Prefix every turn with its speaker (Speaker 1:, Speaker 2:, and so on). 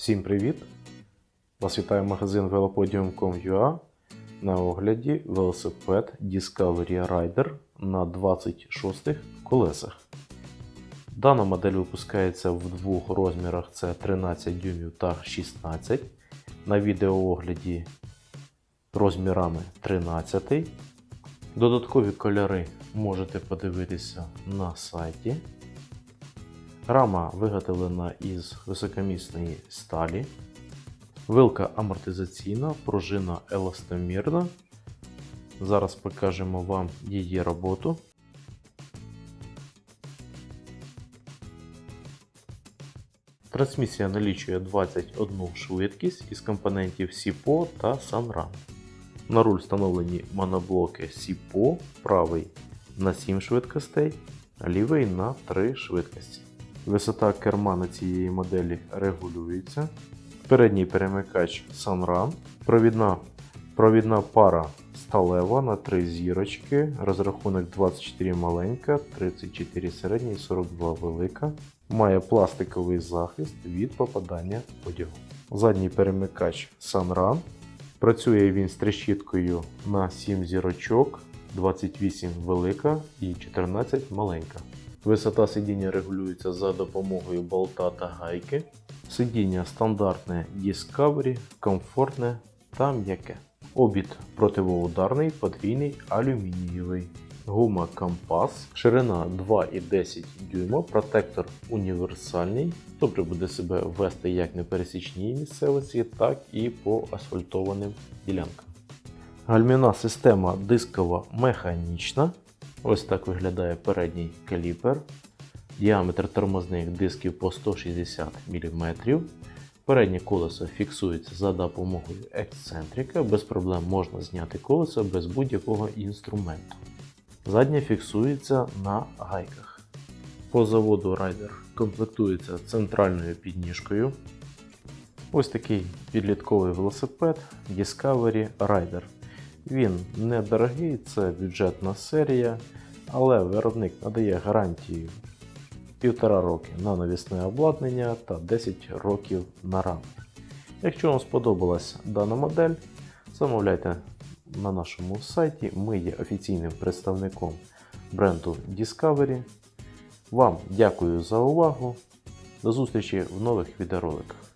Speaker 1: Всім привіт! Вас вітає магазин velopodium.com.ua на огляді велосипед Discovery Rider на 26 колесах. Дана модель випускається в двох розмірах: це 13 дюймів та 16. На відеоогляді розмірами 13. Додаткові кольори можете подивитися на сайті. Рама виготовлена із високомісної сталі. Вилка амортизаційна, пружина еластомірна. Зараз покажемо вам її роботу. Трансмісія налічує 21 швидкість із компонентів SIPO та Sunrun. На руль встановлені моноблоки SIPO, правий на 7 швидкостей, лівий на 3 швидкості. Висота керма на цієї моделі регулюється. Передній перемикач Sunrun, провідна, провідна пара сталева на 3 зірочки, розрахунок 24 маленька, 34 середня і 42 велика. Має пластиковий захист від попадання одягу. Задній перемикач Sunrun. Працює він з трещіткою на 7 зірочок, 28 велика і 14 маленька. Висота сидіння регулюється за допомогою болта та гайки. Сидіння стандартне Discovery, комфортне та м'яке. Обід противоударний, подвійний алюмінієвий. Гума компас, ширина 2,10 дюйма, протектор універсальний. Добре буде себе вести як на пересічній місцевості, так і по асфальтованим ділянкам. Гальмівна система дискова механічна. Ось так виглядає передній каліпер. Діаметр тормозних дисків по 160 мм. Переднє колесо фіксується за допомогою ексцентрика. Без проблем можна зняти колесо без будь-якого інструменту. Заднє фіксується на гайках. По заводу Rider комплектується центральною підніжкою. Ось такий підлітковий велосипед Discovery Rider. Він недорогий, це бюджетна серія, але виробник надає гарантію 1,5 роки на навісне обладнання та 10 років на раму. Якщо вам сподобалась дана модель, замовляйте на нашому сайті. Ми є офіційним представником бренду Discovery. Вам дякую за увагу. До зустрічі в нових відеороликах.